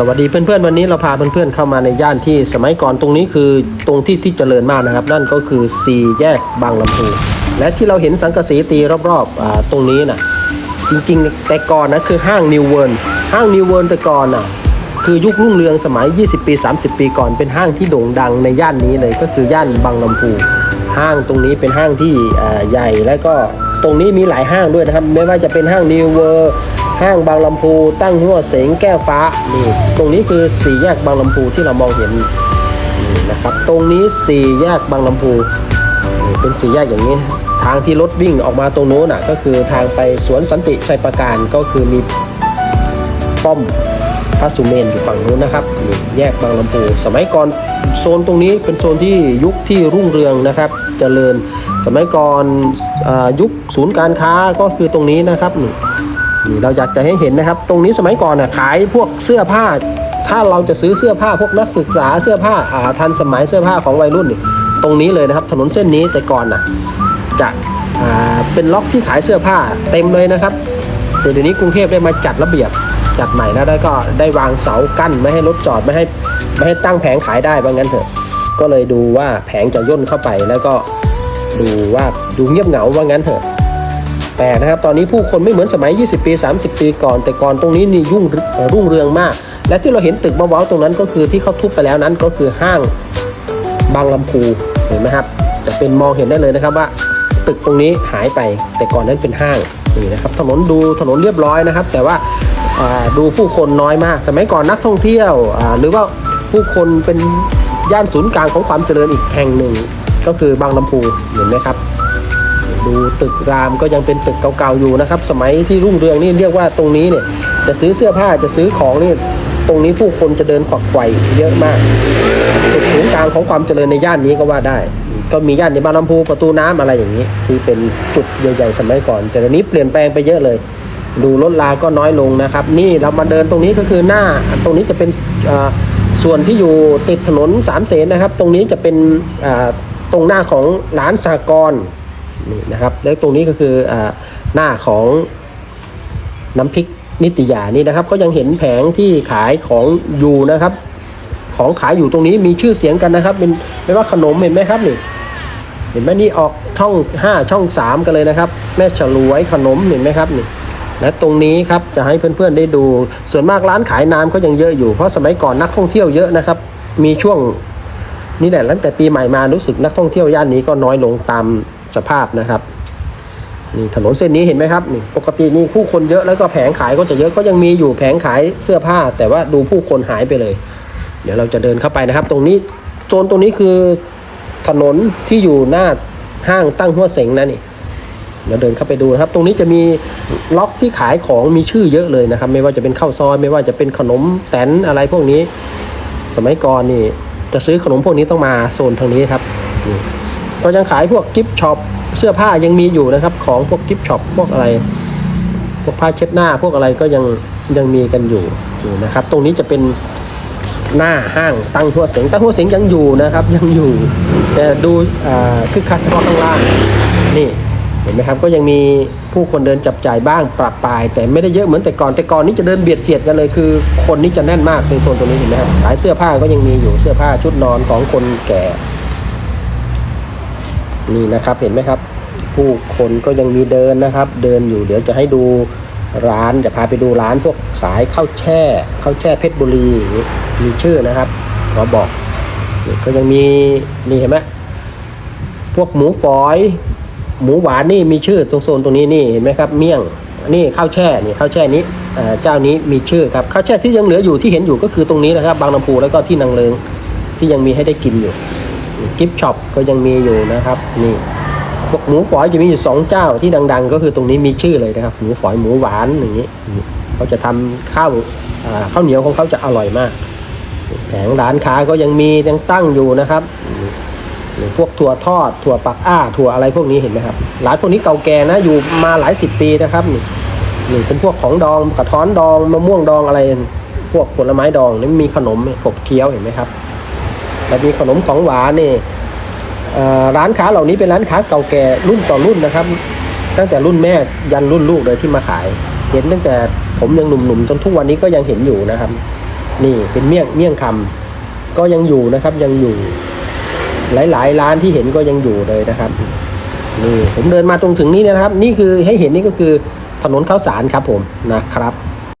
สวัสดีเพื่อนๆวันนี้เราพาเพื่อนๆเข้ามาในย่านที่สมัยก่อนตรงนี้คือตรงที่ที่เจริญมากนะครับ นั่นก็คือสี่แยกบางลำพูและที่เราเห็นสังกะสีตีรอบๆตรงนี้นะจริงๆ แต่ก่อนนะคือห้างนิวเวิร์นห้างนิวเวิร์นแต่ก่อนน่ะคือยุครุ่งเรืองสมัย 20 ปี 30 ปีก่อนเป็นห้างที่โด่งดังในย่านนี้เลยก็คือย่านบางลำพูห้างตรงนี้เป็นห้างที่ใหญ่และก็ตรงนี้มีหลายห้างด้วยนะครับ ไม่ว่าจะเป็นห้างนิวเวิร์ ห้างบางลำพูตั้งหัวเสงแก้วฟ้านี่ตรงนี้คือสี่แยกบางลำพูที่เรามองเห็นนี่นะครับ ตรงนี้สี่แยกบางลำพูเป็นสี่แยกอย่างนี้ทางที่รถวิ่งออกมาตรงโน้นน่ะก็คือทางไปสวนสันติชัยประการก็คือมีป้อมพระสุเมนอยู่ฝั่งนู้นนะครับนี่แยกบางลำพูสมัยก่อนโซนตรงนี้เป็นโซนที่ยุคที่รุ่งเรืองนะครับเจริญสมัยก่อนอยุคศูนย์การค้าก็คือตรงนี้นะครับนี่ นี่เราอยากจะให้เห็นนะครับ ตรงนี้สมัยก่อนน่ะขายพวกเสื้อผ้า ถ้าเราจะซื้อเสื้อผ้าพวกนักศึกษาเสื้อผ้าอ่าทันสมัยเสื้อผ้าของวัยรุ่นนี่ตรงนี้เลยนะครับ ถนนเส้นนี้แต่ก่อนน่ะจะอ่าเป็นล็อกที่ขายเสื้อผ้าเต็มเลยนะครับเดี๋ยวนี้กรุงเทพได้มาจัดระเบียบจัดใหม่แล้วได้ก็ได้วางเสากั้นไม่ให้รถจอดไม่ให้ไม่ให้ตั้งแผงขายได้ว่างั้นเถอะ ก็เลยดูว่าแผงจะย่นเข้าไปแล้วก็ดูว่าดูเงียบเหงาว่างั้นเถอะ แต่นะครับตอนนี้ผู้คนไม่เหมือนสมัย 20 ปี 30 ปีก่อน แต่ก่อนตรงนี้นี่ยุ่งรุ่งเรืองมาก และที่เราเห็นตึกเบาๆตรงนั้นก็คือที่เขาทุบไปแล้วนั้นก็คือห้างบางลำพูเห็นไหมครับจะเป็นมองเห็นได้เลยนะครับว่า ตึกตรงนี้หายไป แต่ก่อนนั้นเป็นห้างนี่นะครับถนนดูถนนเรียบร้อยนะครับ แต่ว่าดูผู้คนน้อยมากสมัยก่อนนักท่องเที่ยวหรือว่าผู้คนเป็นย่านศูนย์กลางของความเจริญอีกแห่งหนึ่ง ก็คือบางลำพูเห็นไหมครับ ดูตึกรามก็ยังเป็นตึกเก่าๆอยู่นะครับ สมัยที่รุ่งเรืองนี่เรียกว่าตรงนี้เนี่ยจะซื้อเสื้อผ้าจะซื้อของนี่ตรงนี้ผู้คนจะเดินขวักไขว่เยอะมากจุดศูนย์กลางของความเจริญในย่านนี้ก็ว่าได้ ก็มีย่านในบ้างลำพูประตูน้ำอะไรอย่างนี้ ที่เป็นจุดใหญ่ๆสมัยก่อน แต่เดี๋ยวนี้เปลี่ยนแปลงไปเยอะเลย ดูรถลาก็น้อยลงนะครับ นี่เรามาเดินตรงนี้ก็คือหน้าตรงนี้จะเป็นส่วนที่อยู่ติดถนนสามเสนนะครับ ตรงนี้จะเป็นตรงหน้าของร้านสากร นี่นะครับ แล้วตรงนี้ก็คืออหน้าของน้ำพริกนิตยานี่นะครับ ก็ยังเห็นแผงที่ขายของอยู่นะครับ ของขายอยู่ตรงนี้มีชื่อเสียงกันนะครับ เป็นไม่ว่าขนมเห็นไหมครับนี่เห็นไหมนี่ออกช่อง 5 ช่อง 3 กันเลยนะครับ แม่ฉลวยขนมเห็นไหมครับนี่และตรงนี้ครับจะให้เพื่อนๆได้ดู ส่วนมากร้านขายน้ำเขายังเยอะอยู่ เพราะสมัยก่อนนักท่องเที่ยวเยอะนะครับ มีช่วงนี่แหละตั้งแต่ปีใหม่มารู้สึกนักท่องเที่ยวย่านนี้ก็น้อยลงตาม สภาพนะครับนี่ถนนเส้นนี้เห็นไหมครับนี่ปกตินี่ผู้คนเยอะแล้วก็แผงขายก็จะเยอะก็ยังมีอยู่แผงขายเสื้อผ้า แต่ว่าดูผู้คนหายไปเลย เดี๋ยวเราจะเดินเข้าไปนะครับ ตรงนี้โซนตรงนี้คือถนนที่อยู่หน้าห้างตั้งหัวเสงนะนี่เดี๋ยวเดินเข้าไปดูนะครับ ตรงนี้จะมีล็อกที่ขายของมีชื่อเยอะเลยนะครับ ไม่ว่าจะเป็นข้าวซอยไม่ว่าจะเป็นขนมแตนอะไรพวกนี้ สมัยก่อนนี่จะซื้อขนมพวกนี้ต้องมาโซนทางนี้ครับ ก็ยังขายพวกกิฟช็อปเสื้อผ้ายังมีอยู่นะครับ ของพวกกิฟช็อปพวกอะไร พวกผ้าเช็ดหน้าพวกอะไรก็ยังยังมีกันอยู่อยู่นะครับ ตรงนี้จะเป็นหน้าห้างตั้งหัวเสียงตั้งหัวเสียงยังอยู่นะครับ ยังอยู่ แต่ดูคึกคักเฉพาะข้างล่างนี่เห็นไหมครับก็ยังมีผู้คนเดินจับจ่ายบ้างปรับปราย แต่ไม่ได้เยอะเหมือนแต่ก่อนแต่ก่อนนี่จะเดินเบียดเสียดกันเลยคือ คนนี่จะแน่นมากในโซนตรงนี้เห็นไหมครับขายเสื้อผ้าก็ยังมีอยู่เสื้อผ้าชุดนอนของคนแก่ นี่นะครับเห็นไหมครับ ผู้คนก็ยังมีเดินนะครับ เดินอยู่เดี๋ยวจะให้ดูร้านจะพาไปดูร้านพวกขายข้าวแช่ข้าวแช่เพชรบุรีมีชื่อนะครับขอบอกก็ยังมีนี่เห็นไหมพวกหมูฝอย หมูหวานนี่มีชื่อตรงโซนตรงนี้นี่เห็นไหมครับ เมี่ยงนี่ข้าวแช่นี่ข้าวแช่นี้เจ้านี้มีชื่อครับข้าวแช่ที่ยังเหลืออยู่ที่เห็นอยู่ก็คือตรงนี้นะครับ บางลำพูแล้วก็ที่นางเลิงที่ยังมีให้ได้กินอยู่ กิฟช็อปก็ยังมีอยู่นะครับนี่พวกหมูฝอยจะมีอยู่สองเจ้าที่ดัง ๆ ก็คือตรงนี้มีชื่อเลยนะครับ หมูฝอยหมูหวานอย่างนี้เขาจะทำข้าวข้าวเหนียวของเขาจะอร่อยมากแผงร้านค้าก็ยังมียังตั้งอยู่นะครับนี่นี่พวกถั่วทอด ถั่วปักอ้า ถั่วอะไรพวกนี้เห็นไหมครับร้านพวกนี้เก่าแก่นะอยู่มาหลายสิบปีนะครับนี่นี่เป็นพวกของดองกระท้อนดองมะม่วงดองอะไร พวกผลไม้ดองนี่มีขนมขบเคี้ยวเห็นไหมครับ แต่มีขนมของหวานนี่ร้านค้าเหล่านี้เป็นร้านค้าเก่าแก่รุ่นต่อรุ่นนะครับ ตั้งแต่รุ่นแม่ยันรุ่นลูกเลยที่มาขาย เห็นตั้งแต่ผมยังหนุ่มๆจนทุกวันนี้ก็ยังเห็นอยู่นะครับ นี่เป็นเมี่ยงเมี่ยงคำก็ยังอยู่นะครับยังอยู่ หลายๆ ร้านที่เห็นก็ยังอยู่เลยนะครับนี่ผมเดินมาตรงถึงนี้นะครับ นี่คือให้เห็นนี่ก็คือถนนข้าวสารครับผมนะครับ